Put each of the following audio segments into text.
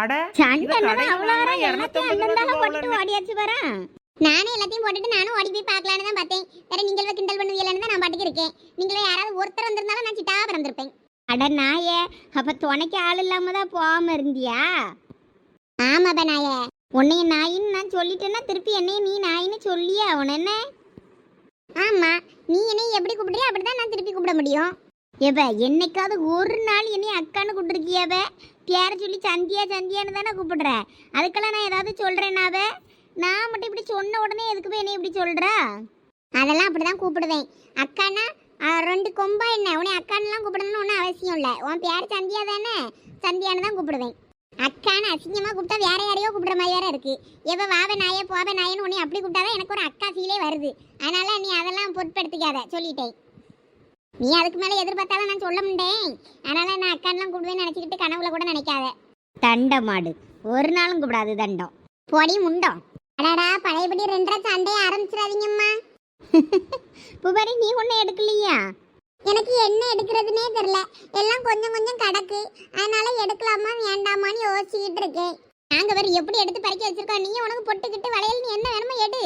அட சண்டை இதை என்னடா கடையில அவ்வளோ வாங்கினா நேரம் எல்லாத்தையும் 250 அண்ணன் ரூபா போட்டு போலன்னு. ஓடியாச்சு வரேன் நானே எல்லாத்தையும் போட்டுட்டு நானும் ஓடி போய் பார்க்கலான்னு தான் பார்த்தேன். வேற நீங்களே கிண்டல் பண்ணுவீங்களான்னு தான் நான் பாட்டுக்கு இருக்கேன். நீங்களே யாராவது ஒருத்தர் வந்திருந்தாலும் நான் சிட்டா பிறந்திருப்பேன். அட நாயே அப்ப துணைக்கு ஆள் இல்லாம தான் போகாம இருந்தியா? ஆமாப்பா நாயே. உன்னைய நாயின்னு நான் சொல்லிட்டேன்னா திருப்பி என்னைய நீ நாயின்னு சொல்லியே அவன் என்ன? ஆமா நீ என்னைய எப்படி கூப்பிடுறியோ அப்படிதான் நான் திருப்பி கூப்பிட முடியும். எவ என்னைக்காவது ஒரு நாள் என்னை அக்கான்னு கூப்பிட்டுருக்கியாவ பேர சொல்லி சந்தியா சந்தியான்னு தானே கூப்பிடுற. அதுக்கெல்லாம் நான் ஏதாவது சொல்றேனாவ நான் மட்டும் இப்படி சொன்ன உடனே எதுக்கு போய் என்னை இப்படி சொல்கிறா அதெல்லாம் அப்படிதான் கூப்பிடுவேன். அக்கானா ரெண்டு கொம்பா என்ன? உன்னை அக்கான்லாம் கூப்பிடணும்னு ஒன்றும் அவசியம் இல்லை. உன் பேர் சந்தியா தானே? சந்தியான்னு தான் கூப்பிடுவேன். அக்கான்னு அசிங்கமாக கூப்பிட்டா வேற யாரையோ கூப்பிடுற மாதிரி வேற இருக்கு எப்போ வாவ நாயே போவ நாயன்னு உன்னை அப்படி கூப்பிட்டாதான் எனக்கு ஒரு அக்கா ஃபீலே வருது. அதனால் நீ அதெல்லாம் பொருட்படுத்திக்காத. சொல்லிட்டேன். நீ அதுக்கு மேலே எதிர்பார்த்தாலும் நான் சொல்ல முடியேன் அதனால நான் அக்கான்லாம் கூப்பிடுவேன்னு நினச்சிக்கிட்டு கனவுல கூட நினைக்காத. தண்ட மாடு ஒரு நாளும் கூப்பிடாது தண்டம். பொடி முண்டம் அடாடா பழையபடி ரெண்டரை சண்டையை ஆரம்பிச்சிடாதீங்கம்மா. புபரி நீ ஒன்றும் எடுக்கலையா? எனக்கு என்ன எடுக்கிறதுனே தெரில எல்லாம் கொஞ்சம் கொஞ்சம் கிடக்கு. அதனால எடுக்கலாமா வேண்டாமான்னு யோசிச்சுக்கிட்டு இருக்கேன். நாங்கள் வேறு எப்படி எடுத்து பறிக்க வச்சிருக்கோம்? நீ உனக்கு பொட்டுக்கிட்டு வளையல் நீ என்ன வேணுமோ எடு.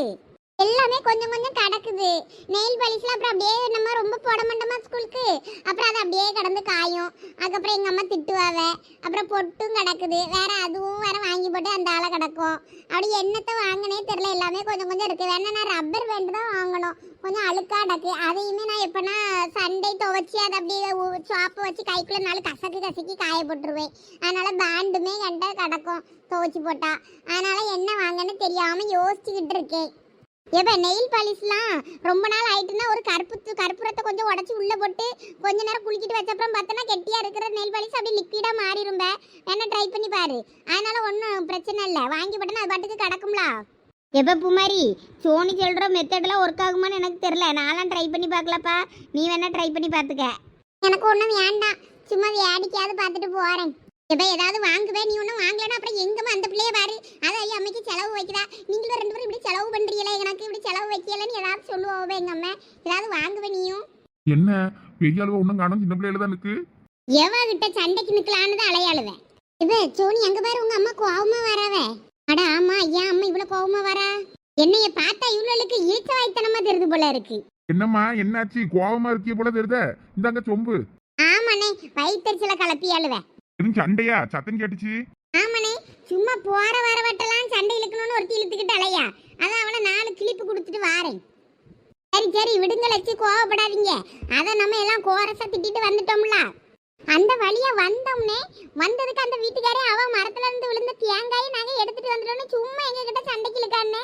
எல்லாமே கொஞ்சம் கொஞ்சம் கிடக்குது. நெயில் பாலிஷ்லாம் அப்புறம் அப்படியே நம்ம ரொம்ப போட மாட்டோமா ஸ்கூலுக்கு அப்புறம் அது அப்படியே கடந்து காயும். அதுக்கப்புறம் எங்கள் அம்மா திட்டுவாவ. அப்புறம் பொட்டும் கிடக்குது. வேற அதுவும் வேற வாங்கி போட்டு அந்த ஆளை கிடக்கும். அப்படி என்னத்தை வாங்கினே தெரியல. எல்லாமே கொஞ்சம் கொஞ்சம் இருக்குது வேணா நான் ரப்பர் பேண்ட் தான் வாங்கணும். கொஞ்சம் அழுக்காக கிடக்கு. அதையுமே நான் எப்போனா சண்டை துவைச்சி அதை அப்படியே சாப்பு வச்சு கைக்குள்ள நாலு கசக்கு கசக்கி காய போட்டுருவேன். அதனால் பேண்டுமே என்கிட்ட கிடக்கும். துவைச்சி போட்டால் அதனால் என்ன வாங்கன்னு தெரியாமல் யோசிச்சுக்கிட்டு இருக்கேன். எப்ப நெயில் பாலிஷ்லாம் ரொம்ப நாள் ஆயிட்டுனா ஒரு கருப்பு கற்பூரத்தை கொஞ்சம் உடச்சி உள்ள போட்டு கொஞ்ச நேரம் குளிக்கிட்டு வச்சப்பறம் பார்த்தனா கெட்டியா இருக்கிற நெயில் பாலிஷ் அப்படியே லிக்விடா மாறிடும் வேணா ட்ரை பண்ணி பாரு. அதனால ஒன்றும் பிரச்சனை இல்லை. வாங்கி போட்டனா அது பாட்டுக்கு கிடக்கும்ல. எப்போ பூமாரி சோனி சொல்ற மெத்தட்லாம் ஒர்க் ஆகுமான்னு எனக்கு தெரியல. நான்லாம் ட்ரை பண்ணி பார்க்கலப்பா. நீ வேணா ட்ரை பண்ணி பார்த்துக்க. எனக்கு ஒன்றும் வேண்டாம். சும்மா வேடிக்கையாவது பார்த்துட்டு போறேன். எப்ப ஏதாவது வாங்குவேன் நீ ஒன்றும் வாங்கலன்னா அப்புறம் எங்கம்மா அந்த பிள்ளைய பாரு. அதை ஐயா அம்மைக்கு செலவு வைக்கிறா நீங்களும் ரெண்டு பேரும் இப்படி செலவு பண்றீங்களே எனக்கு இப்படி செலவு வைக்கலன்னு ஏதாவது சொல்லுவோம் எங்க அம்மா. ஏதாவது வாங்குவேன் நீயும். என்ன? பெரிய அளவு ஒன்றும் காணும் சின்ன பிள்ளையில தான் இருக்கு. எவ கிட்ட சண்டைக்கு நிக்கலான்னு தான் அலையாளுவேன் இது சோனி அங்க பாரு உங்க அம்மா கோவமா வராவே. அட ஆமா ஏன் அம்மா இவ்வளவு கோவமா வரா? என்னைய பார்த்தா இவ்வளவுக்கு இழுச்ச வாய்த்தனமா தெரியுது போல இருக்கு. என்னம்மா என்னாச்சு? கோவமா இருக்கிய போல தெரியுத. இந்தாங்க சொம்பு. ஆமாண்ணே வயிற்றுல கலப்பி அழுவேன். எதுவும் சண்டையா சத்தம் கேட்டுச்சு. ஆமனே சும்மா போற வர வட்டெல்லாம் சண்டை இழுக்கணும்னு ஒருத்தி இழுத்துக்கிட்டு அலையா? அதான் அவனை நாலு கிளிப்பு கொடுத்துட்டு வாரேன். சரி சரி விடுங்க லட்சி கோவப்படாதீங்க. அதை நம்ம எல்லாம் கோரசா திட்டிட்டு வந்துட்டோம்ல. அந்த வழியா வந்தோம்னே வந்ததுக்கு அந்த வீட்டுக்காரே அவ மரத்துல இருந்து விழுந்த தேங்காயை நாங்க எடுத்துட்டு வந்துட்டோம்னு சும்மா எங்க கிட்ட சண்டைக்கு இழுக்கானே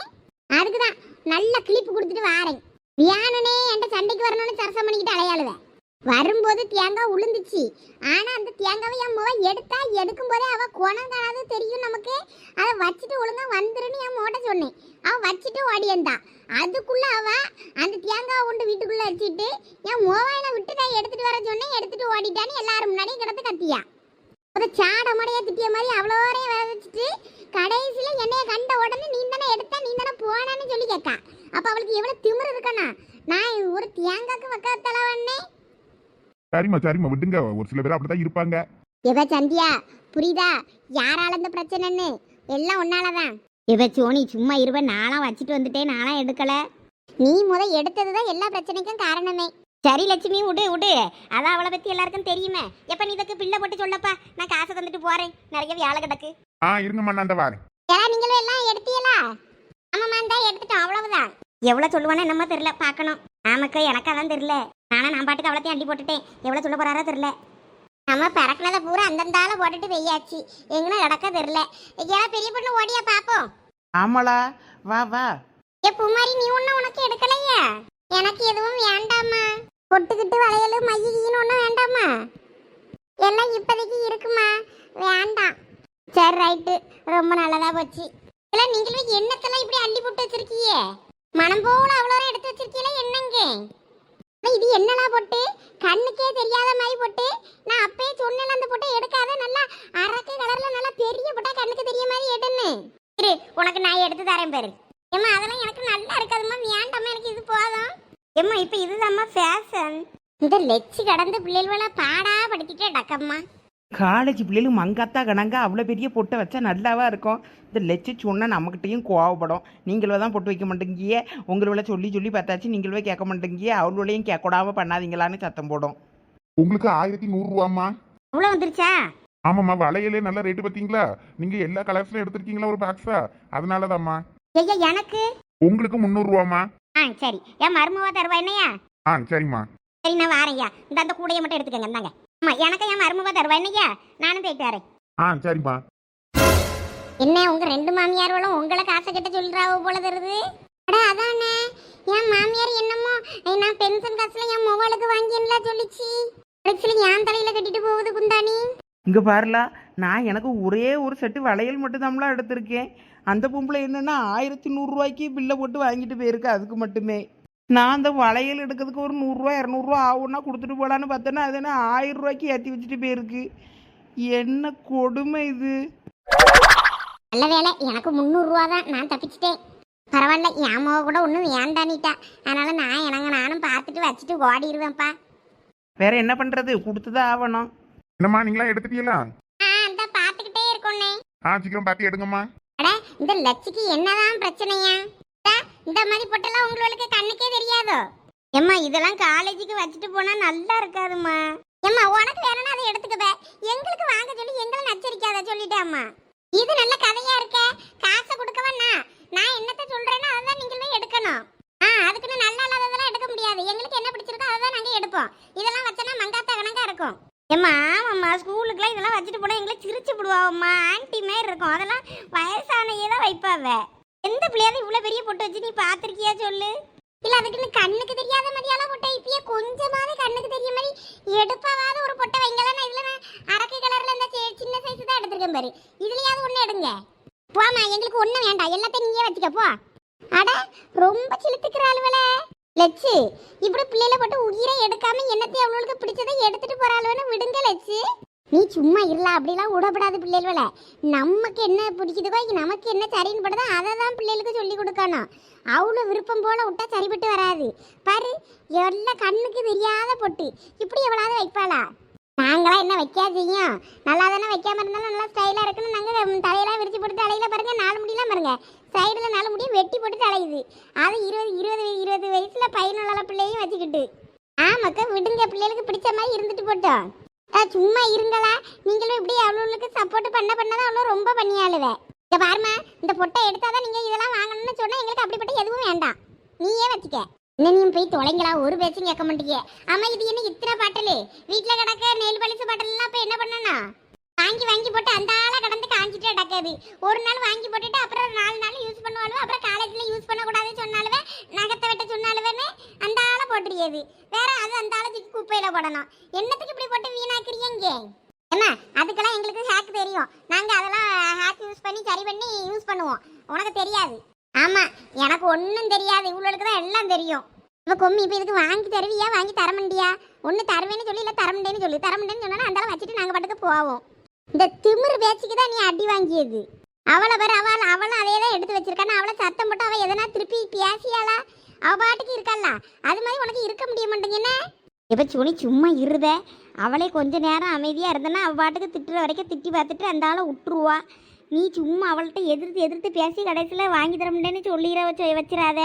அதுக்குதான் நல்ல கிளிப்பு கொடுத்துட்டு வாரேன். வியானனே என்கிட்ட சண்டைக்கு வரணும்னு சரசம் பண்ணிக்கிட்டு அலையாளுவேன் வரும்போது தேங்காய் உளுந்துச்சு. ஆனா அந்த தேங்காவை என் முகம் எடுத்தா எடுக்கும் போதே அவ குணம் காணாது தெரியும் நமக்கு. அதை வச்சுட்டு ஒழுங்கா வந்துருன்னு என் மோட்ட சொன்னேன். அவ வச்சுட்டு ஓடியந்தா அதுக்குள்ள அவ அந்த தேங்காவை உண்டு வீட்டுக்குள்ள வச்சுட்டு என் மோபாயில விட்டு நான் எடுத்துட்டு வர சொன்னேன். எடுத்துட்டு ஓடிட்டான்னு எல்லாரும் முன்னாடியும் கிடந்து கத்தியா. அதை சாட மடையா திட்டிய மாதிரி அவ்வளோரையும் வச்சுட்டு கடைசியில என்னைய கண்ட உடனே நீ தானே எடுத்த நீ தானே போனான்னு சொல்லி கேட்கா அப்ப அவளுக்கு எவ்வளவு திமிரு இருக்கணும். நான் ஒரு தேங்காய்க்கு வைக்க தலைவன்னே சரிம்மா சரிம்மா விடுங்க. ஒரு சில பேர் அப்படிதான் இருப்பாங்க. இவ சந்தியா? புரியுதா? யாரால இந்த பிரச்சனைன்னு? எல்லாம் உன்னாலதான். இவ சோனி சும்மா இருவ நாளாம் வச்சுட்டு வந்துட்டேன் நாளாம் எடுக்கல. நீ முத எடுத்ததுதான் எல்லா பிரச்சனைக்கும் காரணமே. சரி லட்சுமி விடு விடு. அதான் அவளை பத்தி எல்லாருக்கும் தெரியுமே. எப்ப நீ இதுக்கு பிள்ளை போட்டு சொல்லப்பா? நான் காசை தந்துட்டு போறேன். நிறைய வேலை கிடக்கு. ஆ இருங்கம்மா நான் அந்த வாரேன். ஏன் நீங்களும் எல்லாம் எடுத்தீங்களா? ஆமாம்மா தான் எடுத்துட்டோம். அவ்வளவுதான். எவ்வளவு சொல்லுவானே என்னமோ தெரியல. பார்க்கணும். ஆமாக்கா எனக்கு அதான் தெரியல. நானா நான் பாட்டுக்கு அவ்வளோத்தையும் அள்ளி போட்டுட்டேன். எவ்வளவு சொல்ல போறாரோ தெரியல. நம்ம பறக்கினதை பூரா அந்தந்தால போட்டுட்டு வெய்யாச்சு. எங்கன்னு நடக்க தெரியல. ஏன் பெரிய பொண்ணு ஓடியா பாப்போம். ஆமாளா வா வா. ஏ பூமாரி நீ ஒன்னும் உனக்கு எடுக்கலையா? எனக்கு எதுவும் வேண்டாமா பொட்டுக்கிட்டு வளையலு மையின்னு ஒன்றும் வேண்டாமா எல்லாம் இப்போதைக்கு இருக்குமா? வேண்டாம். சரி ரைட்டு. ரொம்ப நல்லதா போச்சு. இல்லை நீங்களும் எண்ணத்தெல்லாம் இப்படி அள்ளி போட்டு வச்சிருக்கீங்க? மனம் போல அவ்வளோ எடுத்து வச்சிருக்கீங்களா என்னங்க? இது என்னலாம் போட்டு? கண்ணுக்கே தெரியாத மாதிரி போட்டு. நான் அப்பயே சொன்னேன் அந்த போட்டு எடுக்காத. நல்லா அரக்கு கலர்ல நல்லா பெரிய போட்டா கண்ணுக்கு தெரிய மாதிரி எடுன்னு. இரு உனக்கு நான் எடுத்து தரேன் பாரு. ஏம்மா அதெல்லாம் எனக்கு நல்லா இருக்காதும்மா வேண்டாம்மா எனக்கு இது போதும். ஏம்மா இப்போ இதுதாம்மா ஃபேஷன் இந்த லெச்சி கடந்து பிள்ளைகள பாடா படுத்திட்டே டக்கம்மா காலேஜ் பிள்ளைகளும் மங்காத்தா கணங்கா அவ்வளோ பெரிய பொட்டை வச்சா நல்லாவா இருக்கும். இந்த லெச்சு சொன்னால் நம்மக்கிட்டையும் கோவப்படும். நீங்களே தான் பொட்டு வைக்க மாட்டேங்கியே. உங்களோட சொல்லி சொல்லி பார்த்தாச்சு நீங்களே கேட்க மாட்டேங்கியே. அவளோடையும் கேட்கக்கூடாம பண்ணாதீங்களான்னு சத்தம் போடும். உங்களுக்கு ஆயிரத்தி நூறுரூவாம்மா அவ்வளோ வந்துருச்சா? ஆமாம்மா வளையலே நல்ல ரேட்டு பார்த்தீங்களா? நீங்க எல்லா கலர்ஸ்லையும் எடுத்திருக்கீங்களா ஒரு பாக்ஸா அதனாலதாம்மா. ஐயா எனக்கு? உங்களுக்கு முந்நூறுரூவாம்மா ஆ சரி. ஏன் மருமவா தருவா என்னையா ஆ சரிம்மா. சரி நான் வாரேன்யா. இந்த அந்த கூடையை மட்டும் எடுத்துக்கங்க இந்தாங்க. ஆமா எனக்கு என் மருமவா தருவா. என்னையா நானும் போயிட்டு வரேன். ஆ சரிம்மா. என்ன உங்க ரெண்டு மாமியார்களும் உங்களை காசை கிட்ட சொல்றாவோ போல தருது? அட அதானே. என் மாமியார் என்னமோ ஏய், நான் பென்ஷன் காசுல என் மொபைலுக்கு வாங்கியன்ல சொல்லிச்சு. கடைசியில என் தலையில கட்டிட்டு போகுது குந்தாணி. இங்கே பாருலா நான் எனக்கு ஒரே ஒரு செட்டு வளையல் மட்டும் தான்லாம் எடுத்திருக்கேன். அந்த பொம்பளை என்னன்னா ஆயிரத்தி நூறுரூவாய்க்கு பில்லை போட்டு வாங்கிட்டு போயிருக்கு அதுக்கு மட்டுமே. நான் அந்த வளையல் எடுக்கிறதுக்கு ஒரு நூறுரூவா இரநூறுவா ஆகும்னா கொடுத்துட்டு போகலான்னு பார்த்தேன்னா அது என்ன ஆயிரம் ரூபாய்க்கு ஏற்றி வச்சுட்டு போயிருக்கு. என்ன கொடுமை இது? நல்ல வேலை எனக்கு முந்நூறுரூவா தான். நான் தப்பிச்சிட்டேன். பரவாயில்ல என் மக கூட ஒன்றும் வேண்டானிட்டா அதனால நான் எனக்கு நானும் பார்த்துட்டு வச்சுட்டு ஓடிடுவேன்ப்பா. வேற என்ன பண்ணுறது கொடுத்துதான் ஆகணும். என்னம்மா நீங்களா எடுத்துட்டீங்களா? ஆ அந்த பார்த்துக்கிட்டே இருக்கோண்ணே. ஆ சீக்கிரம் பார்த்து எடுங்கம்மா. அட இந்த லட்சிக்கு என்னதான் பிரச்சனையா? இந்த மாதிரி பொட்டெல்லாம் உங்களுக்கு கண்ணுக்கே தெரியாதோ? ஏம்மா இதெல்லாம் காலேஜுக்கு வச்சுட்டு போனா நல்லா இருக்காதும்மா. ஏம்மா உனக்கு வேணும்னா அதை எடுத்துக்கப்ப எங்களுக்கு வாங்க சொல்லி எங்களை நச்சரிக்காத சொல்லிட்டேம்மா இது நல்ல கதையா இருக்க. காசை கொடுக்கவா நான்? நான் என்னத்த சொல்றேன்னா அதான் நீங்களே எடுக்கணும். ஆ அதுக்குன்னு நல்லா இல்லாததெல்லாம் எடுக்க முடியாது. எங்களுக்கு என்ன பிடிச்சிருக்கோ அதை தான் நாங்கள் எடுப்போம். இதெல்லாம் வச்சோன்னா மங்காத்த கணக்கா இருக்கும். ஏம்மா ஆமாம்மா ஸ்கூலுக்குலாம் இதெல்லாம் வச்சுட்டு போனால் எங்களை சிரிச்சு விடுவாம்மா ஆன்டி மாதிரி இருக்கும். அதெல்லாம் வயசானையே தான் வைப்பாவே. எந்த பிள்ளையாவது இவ்வளோ பெரிய பொட்டு வச்சு நீ பார்த்துருக்கியா சொல்லு? இல்லை அதுக்குன்னு கண்ணுக்கு தெரியாத மாதிரியெல்லாம் பொட்டை இப்பயே கொஞ்சமாவது கண்ணுக்கு தெரிய மாதிரி எடுப்பாவது ஒரு பொட்டை வைங்களா இதில் நான் அரக்கு கலரில் இந்த சின்ன சைஸ் தான் எடுத்திருக்கேன் பாரு. இதுலையாவது ஒன்று எடுங்க. போமா எங்களுக்கு ஒன்றும் வேண்டாம். எல்லாத்தையும் நீயே வச்சுக்க போ. அட ரொம்ப சிலுத்துக்கிற ஆளுவல லட்சு இப்படி பிள்ளையில போட்டு உயிரை எடுக்காம என்னத்தையும் அவளுக்கு பிடிச்சதை எடுத்துட்டு அளவுன்னு விடுங்க லட்சு நீ சும்மா இருல அப்படிலாம் விடப்படாது பிள்ளைகள. நமக்கு என்ன பிடிக்குதுக்கோ நமக்கு என்ன சரின்னு படுதோ அதை தான் பிள்ளைகளுக்கு சொல்லி கொடுக்கணும். அவ்வளோ விருப்பம் போல விட்டா சரிப்பட்டு வராது. பாரு எல்லாம் கண்ணுக்கு தெரியாத பொட்டு. இப்படி எவ்வளவு வைப்பாளா? நாங்களாம் என்ன வைக்காதீங்க நல்லா தானே வைக்காம இருந்தாலும் நல்லா ஸ்டைலாக இருக்குன்னு நாங்கள் தலையெல்லாம் விரிச்சு போட்டு தலையில பாருங்க நாலு முடியெல்லாம் பாருங்க. சைடில் நாலு முடியும் வெட்டி போட்டு தலையுது அது இருபது இருபது இருபது வயசுல பையனுள்ள பிள்ளையும் வச்சுக்கிட்டு. ஆமாக்கா விடுங்க பிள்ளைகளுக்கு பிடிச்ச மாதிரி இருந்துட்டு போட்டோம். சும்மா இருங்களா நீங்களும் இப்படி அவளுக்கு சப்போர்ட் பண்ண பண்ணதான் அவ்வளோ ரொம்ப பண்ணியாளுவே இங்க பாருமா இந்த பொட்டை எடுத்தாதான் நீங்க இதெல்லாம் வாங்கணும்னு சொன்னா எங்களுக்கு அப்படிப்பட்ட எதுவும் வேண்டாம். நீயே வச்சுக்க. இன்னும் போய் தொலைங்களா? ஒரு பேச்சும் கேட்க மாட்டீங்க. ஆமா இது என்ன இத்தனை பாட்டலு? வீட்டுல கிடக்க நெல் பழிச்சு பாட்டல் எல்லாம் இப்ப என்ன பண்ணனா வாங்கி வாங்கி போட்டு அந்த ஆளா கடந்து காஞ்சிட்டு கிடக்காது. ஒரு நாள் வாங்கி போட்டுட்டு அப்புறம் நாலு நாள் யூஸ் பண்ணுவாளுவ அப்புறம் ஆளை வேற அது அந்த அளவுக்கு குப்பையில போடணும். என்னத்துக்கு இப்படி போட்டு வீணாக்குறீங்க என்ன அதுக்கெல்லாம் எங்களுக்கு ஹேக் தெரியும். நாங்க அதெல்லாம் ஹேக் யூஸ் பண்ணி சரி பண்ணி யூஸ் பண்ணுவோம். உனக்கு தெரியாது. ஆமா எனக்கு ஒன்றும் தெரியாது. இவ்வளோக்கு தான் எல்லாம் தெரியும். இப்போ கொம்மி இப்போ இதுக்கு வாங்கி தருவியா? வாங்கி தர முடியா ஒன்று தருவேன்னு சொல்லி இல்லை தர தரமுண்டேன்னு சொல்லி. தர தரமுண்டேன்னு சொன்னாலும் அந்த வச்சுட்டு நாங்கள் பாட்டுக்கு போவோம். இந்த திமிரு பேச்சுக்கு தான் நீ அடி வாங்கியது. அவளை பேர் அவள் அவளும் அதே தான் எடுத்து வச்சிருக்கான்னு அவளை சத்தம் போட்டு அவள் எதனா திருப்பி பேசியாளா? அவ பாட்டுக்கு இருக்கல்ல. அது மாதிரி உனக்கு இருக்க முடிய மாட்டேங்குன்னு இப்போ சுனி சும்மா இருத. அவளே கொஞ்ச நேரம் அமைதியாக இருந்தனா அவள் பாட்டுக்கு திட்டுற வரைக்கும் திட்டி பார்த்துட்டு அந்த ஆளை விட்டுருவா நீ சும்மா அவள்கிட்ட எதிர்த்து எதிர்த்து பேசி கடைசியில் வாங்கி தர முடியேன்னு சொல்லிட வச்சு வச்சிடாத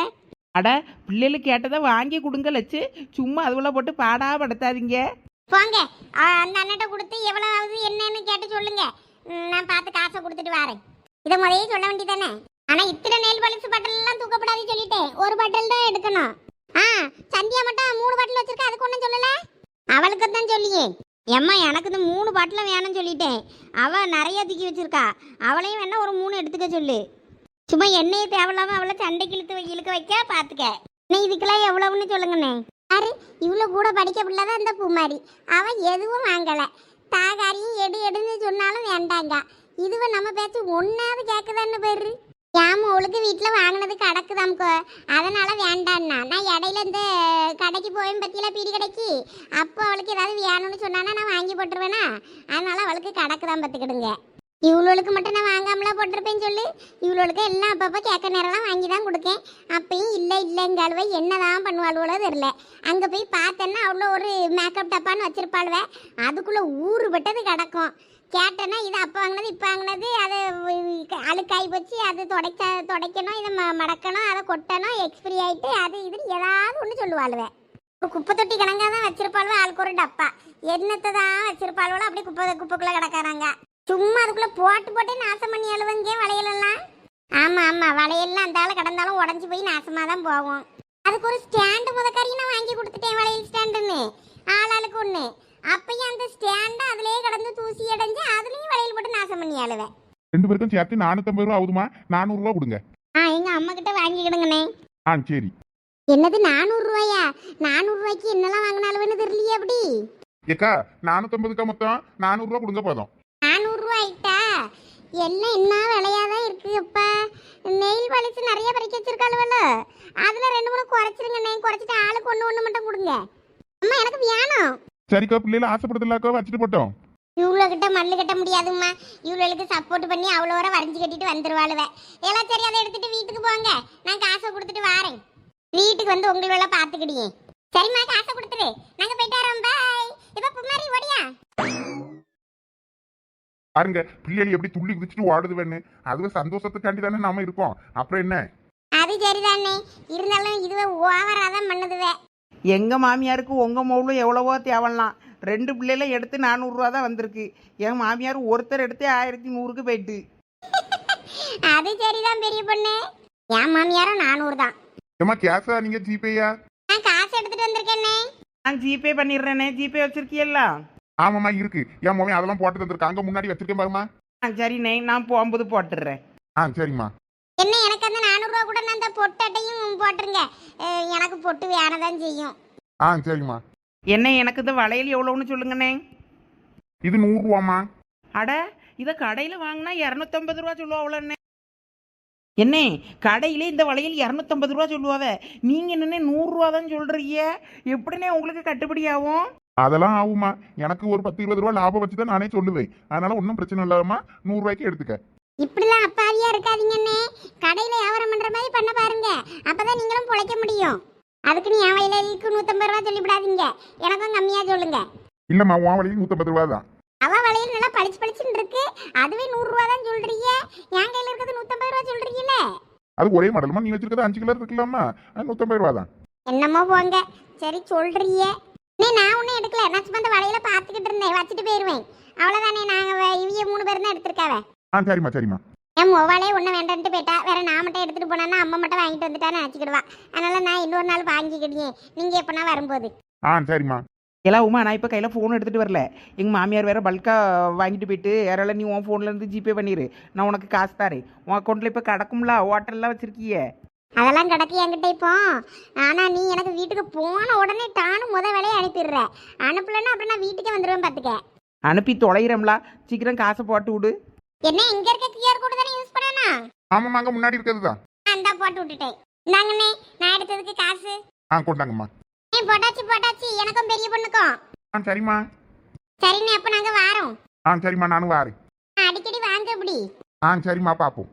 அட பிள்ளைகளுக்கு கேட்டதை வாங்கி கொடுங்க லட்சு சும்மா அதுவளை போட்டு பாடா படுத்தாதீங்க. போங்க. அந்த அண்ணட்ட கொடுத்து எவ்வளவு என்னன்னு கேட்டு சொல்லுங்க. நான் பார்த்து காசை கொடுத்துட்டு வரேன். இதை முறையே சொல்ல வேண்டியதானே ஆனா இத்தனை நெல் பாலிசு பாட்டில் எல்லாம் தூக்கப்படாது சொல்லிட்டேன் ஒரு பாட்டில் தான் எடுக்கணும். ஆ சந்தியா மட்டும் மூணு பாட்டில் வச்சிருக்க அதுக்கு ஒன்றும் சொல்லல? அவளுக்கு தான் சொல்லியே. எம்மா எனக்கு இந்த மூணு பாட்டிலும் வேணும்னு சொல்லிட்டேன். அவ நிறைய தூக்கி வச்சிருக்கா. அவளையும் வேணா ஒரு மூணு எடுத்துக்க சொல்லு. சும்மா எண்ணெயை தேவையில்லாம அவளை சண்டைக்கு இழுத்து இழுக்க வைக்க பாத்துக்க. இன்னும் இதுக்கெல்லாம் எவ்வளவுன்னு சொல்லுங்கண்ணே. யாரு இவ்வளோ கூட படிக்க பிள்ளைதான் இந்த பூமாரி. அவன் எதுவும் வாங்கலை. தாகாரியும் எடு எடுன்னு சொன்னாலும் வேண்டாங்க. இதுவ நம்ம பேச்சு ஒன்னாவது கேட்குதான்னு பேரு. ஏமா அவளுக்கு வீட்டில் வாங்கினது கிடக்குதாம்க்கோ. அதனால வேண்டான்னா. நான் இடையில இந்த கடைக்கு போயும் பற்றியில பீடி கடைக்கு. அப்போ அவளுக்கு ஏதாவது வேணும்னு சொன்னானா நான் வாங்கி போட்டுருவேனா? அதனால அவளுக்கு கிடக்குதான் பார்த்துக்கிடுங்க. இவ்வளோளுக்கு மட்டும் நான் வாங்காமலாம் போட்டிருப்பேன்னு சொல்லி. இவ்வளோளுக்கு எல்லாம் அப்பப்போ கேட்க நேரம்லாம் வாங்கி தான் கொடுக்கேன். அப்பயும் இல்லை இல்லைங்காலுவை என்னதான் பண்ணுவாளுவோ தெரில அங்கே போய் பார்த்தேன்னா அவ்வளோ ஒரு மேக்கப் டப்பான்னு வச்சிருப்பாளுவ. அதுக்குள்ளே ஊறுபட்டது கிடக்கும். கேட்டேன்னா இது அப்போ வாங்கினது இப்போ வாங்கினது அதை அழுக்காய் போச்சு. அது துடைக்க துடைக்கணும் இதை ம மடக்கணும் அதை கொட்டணும் எக்ஸ்பிரி ஆகிட்டு அது இதுன்னு ஏதாவது ஒன்று சொல்லுவாளுவே. ஒரு குப்பை தொட்டி கணக்காக தான் வச்சிருப்பாளுவோ ஆளுக்கு ஒரு டப்பா. என்னத்தை தான் வச்சிருப்பாளுவோ அப்படியே குப்பை குப்பைக்குள்ளே கிடக்காராங்க சும்மா அதுக்குள்ளே போட்டு போட்டு நாசம் பண்ணி அழுவங்க வளையலெல்லாம். ஆமாம் ஆமாம் வளையல்லாம் அந்த ஆள் உடஞ்சி போய் நாசமாக தான் போகும். அதுக்கு ஒரு ஸ்டாண்டு முதக்காரி நான் வாங்கி கொடுத்துட்டேன் வளையல் ஸ்டாண்டுன்னு. ஆளாளுக்கு ஒன்று அப்பயும் அந்த ஸ்டாண்டு அதுலயே கடந்து தூசி அடைஞ்சு அதுலயும் வளையல் போட்டு நாசம் பண்ணி அழுவேன். ரெண்டு பேருக்கும் சேர்த்து நானூற்றம்பது ரூபா ஆகுதுமா நானூறுரூவா கொடுங்க. ஆ எங்க அம்மா கிட்ட வாங்கிக்கிடுங்கண்ணே ஆ சரி. என்னது நானூறு ரூபாயா? நானூறு ரூபாய்க்கு என்னெல்லாம் வாங்கினாலும்னு தெரியலையே அப்படி. ஏக்கா நானூற்றம்பதுக்கா மொத்தம் நானூறுரூவா கொடுங்க போதும். நானூறு ரூபாய்ட்டா எல்லாம் என்ன விலையாதான் இருக்கு அப்பா? நெயில் பாலிஷ் நிறைய பறிக்க வச்சிருக்காளுவல்ல. அதுல ரெண்டு மூணு குறைச்சிருங்கண்ணே. குறைச்சிட்டு ஆளுக்கு ஒன்று ஒன்று மட்டும் கொடுங்க. அம்மா எனக்கு வேணும். சரிக்கா பிள்ளைல ஆசைப்படுதலாக்கா வச்சுட்டு போட்டோம். இவ்வளோ கிட்ட மல்லு கட்ட முடியாதும்மா. இவ்வளோளுக்கு சப்போர்ட் பண்ணி அவ்வளோ வர வரைஞ்சி கட்டிட்டு வந்துருவாளுவ. எல்லாம் சரி அதை எடுத்துட்டு வீட்டுக்கு போங்க. நான் காசை கொடுத்துட்டு வாரேன். வீட்டுக்கு வந்து உங்களோட பார்த்துக்கிடியே. சரிம்மா காசை கொடுத்துரு. நாங்கள் போயிட்டு வரோம் பாய் இப்போ புமாரி ஓடியா? பாருங்க பிள்ளைகள் எப்படி துள்ளி குதிச்சுட்டு ஓடுதுவேன்னு. அதுவே சந்தோஷத்துக்காண்டி தானே நாம இருக்கோம். அப்புறம் என்ன? அது சரிதானே. இருந்தாலும் இதுவே ஓவராக தான் பண்ணுதுவே. எங்கள் மாமியாருக்கு உங்கள் மௌலும் எவ்வளவோ தேவலாம். ரெண்டு பிள்ளைல எடுத்து நானூறுரூவா தான் வந்திருக்கு. என் மாமியார் ஒருத்தர் எடுத்து ஆயிரத்தி நூறுக்கு போயிட்டு. அது சரிதான் பெரிய பொண்ணு. என் மாமியாரும் நானூறு தான். ஏமா கேஷா நீங்க ஜிபேயா நான் காசு எடுத்துட்டு வந்திருக்கேனே. நான் ஜிபே பண்ணிடுறேனே. ஜிபே வச்சிருக்கியல்ல? ஆமாம்மா இருக்கு. என் மோமே அதெல்லாம் போட்டு தந்திருக்காங்க முன்னாடி வச்சிருக்கேன் பாருமா ஆ சரிண்ணே. நான் போகும்போது போட்டுடுறேன். ஆ சரிம்மா. என்ன எனக்கு அந்த நானூறுரூவா கூட நான் அந்த பொட்டட்டையும் போட்டுருங்க. அஹ் எனக்கு பொட்டு வேணதான் செய்யும். ஆ சரிம்மா. என்ன எனக்கு இந்த வளையல் எவ்வளோன்னு சொல்லுங்கண்ணே. இது நூறுரூவாம்மா. அட இதை கடையில் வாங்கினா இரநூத்தம்பது ரூபா சொல்லுவாங்களே என்னே கடையிலே இந்த வளையல் இரநூத்தம்பது ரூபா சொல்லுவாவ. நீங்கள் என்னண்ணே நூறுரூவா தான் சொல்கிறீங்க எப்படிண்ணே உங்களுக்கு கட்டுப்படி ஆகும்? அதெல்லாம் ஆகுமா எனக்கு ஒரு பத்து இருபது ரூபா லாபம் வச்சு தான் நானே சொல்லுவேன். அதனால ஒன்றும் பிரச்சனை இல்லாம நூறுரூவாய்க்கு எடுத்துக்க. இப்படிலாம் அப்பாவியா இருக்காதீங்கண்ணே கடையில வியாபாரம் பண்ற மாதிரி பண்ண பாருங்க. அப்பதான் நீங்களும் பொழைக்க முடியும். அதுக்கு நீ என் வயலுக்கு நூத்தம்பது ரூபா சொல்லிவிடாதீங்க. எனக்கும் கம்மியா சொல்லுங்க. இல்லைம்மா உன் வழியில் நூற்றம்பது ரூபா தான். அவ வளையல் நல்லா பளிச்சு பளிச்சுன்னு இருக்கு. அதுவே நூறு ரூபா தான் சொல்றீங்க. என் கையில இருக்கிறது நூத்தம்பது ரூபா சொல்றீங்கல்ல? அது ஒரே மாடலுமா நீ வச்சிருக்கிறது அஞ்சு கிலோ இருக்கலாமா நூற்றம்பது ரூபா தான். என்னமோ போங்க. சரி சொல்றீங்க. நீ நான் ஒன்றும் எடுக்கல. நான் சும்மா அந்த வளையல பார்த்துக்கிட்டு இருந்தேன். வச்சுட்டு போயிடுவேன் அவ்வளோதானே நாங்கள் இவிய மூணு பேர் தான் எடுத்திருக்காவ. ஆ சரிம்மா சரிம்மா. என் மொவாலே ஒன்றும் வேண்டான்ட்டு போயிட்டா. வேற நான் மட்டும் எடுத்துட்டு போனா அம்மா மட்டும் வாங்கிட்டு வந்துட்டான்னு நினச்சிக்கிடுவா. அதனால நான் இன்னொரு நாள் வாங்கிக்கிட்டேன் நீங்க எப்பனா வரும்போது. ஆ சரிம்மா. எல்லாம் உமா நான் இப்போ கையில் ஃபோன் எடுத்துகிட்டு வரல. எங்கள் மாமியார் வேறு பல்காக வாங்கிட்டு போயிட்டு யாரால நீ உன் ஃபோன்லேருந்து ஜிபே பண்ணிடு நான் உனக்கு காசு தாரேன். உன் அக்கௌண்ட்டில் இப்போ கிடக்கும்ல ஹோட்டல்லாம் வச்சுருக்கியே. அதெல்லாம் கிடக்கு என்கிட்ட இப்போ. ஆனா நீ எனக்கு வீட்டுக்கு போன உடனே டானு முத வேலையை அனுப்பிடுற. அனுப்பலன்னா அப்புறம் நான் வீட்டுக்கே வந்துடுவேன் பார்த்துக்க அனுப்பி தொலைகிறோம்ல சீக்கிரம் காசை போட்டு விடு. என்ன இங்க இருக்க கியூஆர் கோடு தானே யூஸ் பண்ணணும் ஆமாம்மா அங்கே முன்னாடி இருக்கிறது தான் அந்த போட்டு விட்டுட்டேன். இந்தாங்கண்ணே நான் எடுத்ததுக்கு காசு. ஆ கொண்டாங்கம்மா. நீ போட்டாச்சு போட்டாச்சு எனக்கும் பெரிய பொண்ணுக்கும். ஆ சரிம்மா. சரிண்ணே அப்போ நாங்கள் வாரோம். ஆ சரிம்மா நானும் வாரேன். அடிக்கடி வாங்க இப்படி ஆ சரிம்மா பார்ப்போம்